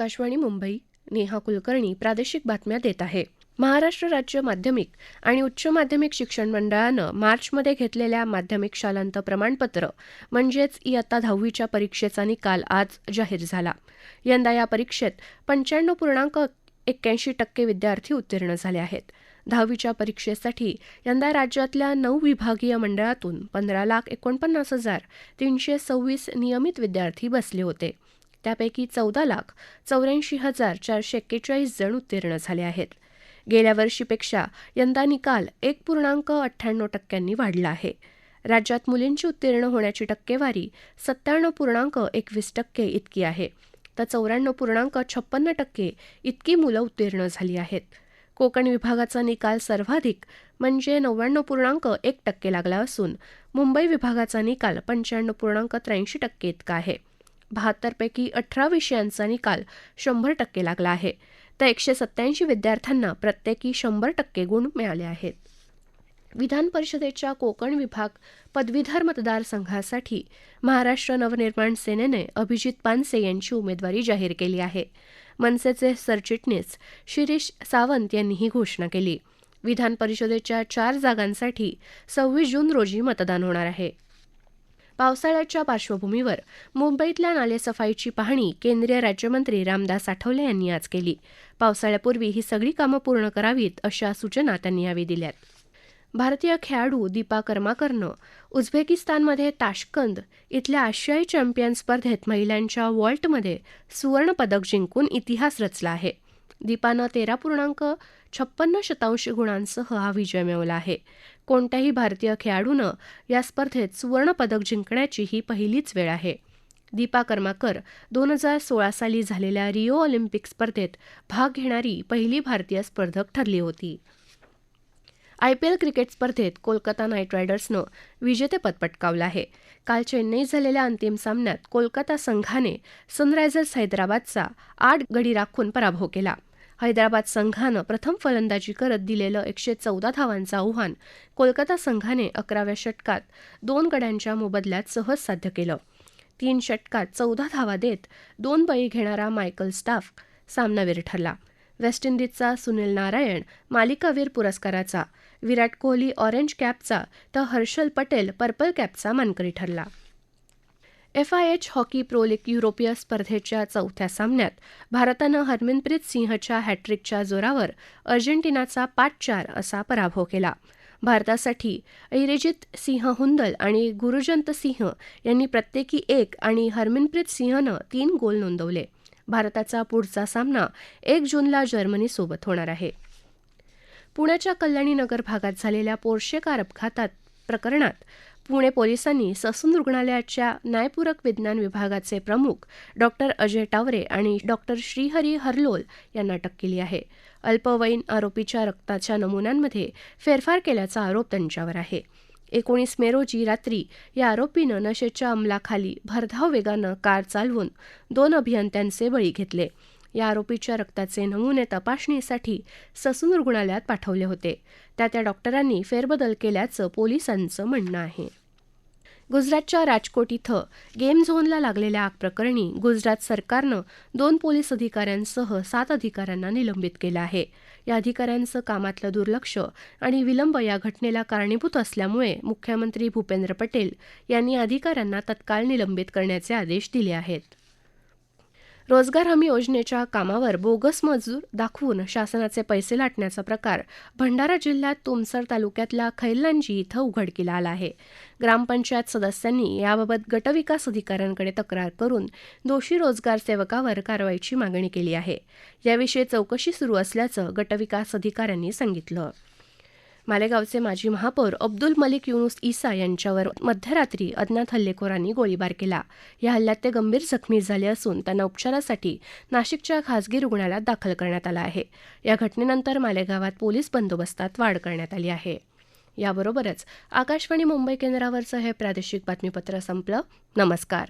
आकाशवाणी मुंबई नेहा कुलकर्णी प्रादेशिक बातम्या देत आहे. महाराष्ट्र राज्य माध्यमिक आणि उच्च माध्यमिक शिक्षण मंडळानं मार्चमध्ये घेतलेल्या माध्यमिक शालांत प्रमाणपत्र म्हणजेच इयत्ता दहावीच्या परीक्षेचा निकाल आज जाहीर झाला. यंदा या परीक्षेत पंच्याण्णव पूर्णांक एक्क्याऐंशी टक्के विद्यार्थी उत्तीर्ण झाले आहेत. दहावीच्या परीक्षेसाठी यंदा राज्यातल्या नऊ विभागीय मंडळातून पंधरा लाख एकोणपन्नास हजार तीनशे सव्वीस नियमित विद्यार्थी बसले होते. त्यापैकी चौदा लाख चौऱ्याऐंशी हजार चारशे एक्केचाळीस जण उत्तीर्ण झाले आहेत. गेल्या वर्षीपेक्षा यंदा निकाल एक पूर्णांक अठ्ठ्याण्णव टक्क्यांनी वाढला आहे. राज्यात मुलींची उत्तीर्ण होण्याची टक्केवारी सत्त्याण्णव पूर्णांक एकवीस टक्के इतकी आहे. तर चौऱ्याण्णव पूर्णांक छप्पन्न टक्के इतकी मुलं उत्तीर्ण झाली आहेत. कोकण विभागाचा निकाल सर्वाधिक म्हणजे नव्याण्णव पूर्णांक एक टक्के लागला असून मुंबई विभागाचा निकाल पंच्याण्णव पूर्णांक त्र्याऐंशी टक्के इतका आहे. बहात्तरपैकी अठरा विषयांचा निकाल शंभर टक्के लागला आहे. तर एकशे सत्त्याऐंशी विद्यार्थ्यांना प्रत्येकी शंभर टक्के गुण मिळाले आहेत. विधान परिषदेच्या कोकण विभाग पदवीधर मतदारसंघासाठी महाराष्ट्र नवनिर्माण सेनेने अभिजित पानसे यांची उमेदवारी जाहीर केली आहे. मनसेचे सरचिटणीस शिरीष सावंत यांनी ही घोषणा केली. विधान परिषदेच्या चार जागांसाठी सव्वीस जून रोजी मतदान होणार आहे. पावसाळ्याच्या पार्श्वभूमीवर मुंबईतल्या नालेसफाईची पाहणी केंद्रीय राज्यमंत्री रामदास आठवले यांनी आज केली. पावसाळ्यापूर्वी ही सगळी कामं पूर्ण करावीत अशा सूचना त्यांनी यावेळी दिल्यात. भारतीय खेळाडू दीपा कर्माकरनं उझबेकिस्तानमध्ये ताशकंद इथल्या आशियाई चॅम्पियन स्पर्धेत महिलांच्या वॉल्टमध्ये सुवर्णपदक जिंकून इतिहास रचला आहे. दीपानं तेरा पूर्णांक छप्पन्न शतांश गुणांसह हा विजय मिळवला आहे. कोणत्याही भारतीय खेळाडूनं या स्पर्धेत सुवर्णपदक जिंकण्याची ही पहिलीच वेळ आहे. दीपा कर्माकर दोन हजार सोळा साली झालेल्या रिओ ऑलिम्पिक स्पर्धेत भाग घेणारी पहिली भारतीय स्पर्धक ठरली होती. आयपीएल क्रिकेट स्पर्धेत कोलकाता नाईट रायडर्सनं विजेतेपद पटकावलं आहे. काल चेन्नईत झालेल्या अंतिम सामन्यात कोलकाता संघाने सनरायझर्स हैदराबादचा आठ गडी राखून पराभव केला. हैदराबाद संघानं प्रथम फलंदाजी करत दिलेलं एकशे चौदा धावांचं आव्हान कोलकाता संघाने अकराव्या षटकात दोन गड्यांच्या मोबदल्यात सहज साध्य केलं. तीन षटकात चौदा धावा देत दोन बळी घेणारा मायकल स्टाफ सामनावीर ठरला. वेस्ट इंडिजचा सुनील नारायण मालिकावीर पुरस्काराचा विराट कोहली ऑरेंज कॅपचा तर हर्षल पटेल पर्पल कॅपचा मानकरी ठरला. F I H hockey pro league युरोपीय स्पर्धेच्या चौथ्या सामन्यात भारतानं हरमनप्रीत सिंहच्या हॅट्रिकच्या जोरावर अर्जेंटिनाचा पाच चार असा पराभव केला. भारतासाठी ऐरेजित सिंह हुंदल आणि गुरुजंत सिंह यांनी प्रत्येकी एक आणि हरमनप्रीत सिंहनं तीन गोल नोंदवले. भारताचा पुढचा सामना एक जूनला जर्मनीसोबत होणार आहे. पुण्याच्या कल्याणी नगर भागात झालेल्या पोर्शे कार अपघातात प्रकरणात पुणे पोलिसांनी ससून रुग्णालयाच्या न्यायपूरक विज्ञान विभागाचे प्रमुख डॉक्टर अजय टावरे आणि डॉक्टर श्रीहरी हरलोल यांना अटक केली आहे. अल्पवयीन आरोपीच्या रक्ताच्या नमुन्यांमध्ये फेरफार केल्याचा आरोप त्यांच्यावर आहे. एकोणीस मे रोजी रात्री या आरोपीनं नशेच्या अंमलाखाली भरधाव वेगानं कार चालवून दोन अभियंत्यांचे बळी घेतले. या आरोपीच्या रक्ताचे नमुने तपासणीसाठी ससून रुग्णालयात पाठवले होते. त्या त्या डॉक्टरांनी फेरबदल केल्याचं पोलिसांचं म्हणणं आहे. गुजरातच्या राजकोट इथं गेम झोनला लागलेल्या आग प्रकरणी गुजरात सरकारनं दोन पोलीस अधिकाऱ्यांसह सात अधिकाऱ्यांना निलंबित केलं आहे. या अधिकाऱ्यांचं कामातलं दुर्लक्ष आणि विलंब या घटनेला कारणीभूत असल्यामुळे मुख्यमंत्री भूपेंद्र पटेल यांनी अधिकाऱ्यांना तत्काळ निलंबित करण्याचे आदेश दिले आहेत. रोजगार हमी योजनेच्या कामावर बोगस मजूर दाखवून शासनाचे पैसे लाटण्याचा प्रकार भंडारा जिल्ह्यात तुमसर तालुक्यातल्या खैललांजी इथं उघडकीला आला आहे. ग्रामपंचायत सदस्यांनी याबाबत गटविकास अधिकाऱ्यांकडे तक्रार करून दोषी रोजगार सेवकावर कारवाईची मागणी केली आहे. याविषयी चौकशी सुरू असल्याचं गटविकास अधिकाऱ्यांनी सांगितलं. मालेगावचे माजी महापौर अब्दुल मलिक युनुस इसा यांच्यावर मध्यरात्री अज्ञात हल्लेखोरांनी गोळीबार केला. या हल्ल्यात ते गंभीर जखमी झाले असून त्यांना उपचारासाठी नाशिकच्या खासगी रुग्णालयात दाखल करण्यात आलं आहे. या घटनेनंतर मालेगावात पोलीस बंदोबस्तात वाढ करण्यात आली आहे. याबरोबरच आकाशवाणी मुंबई केंद्रावरचं हे प्रादेशिक बातमीपत्र संपलं. नमस्कार.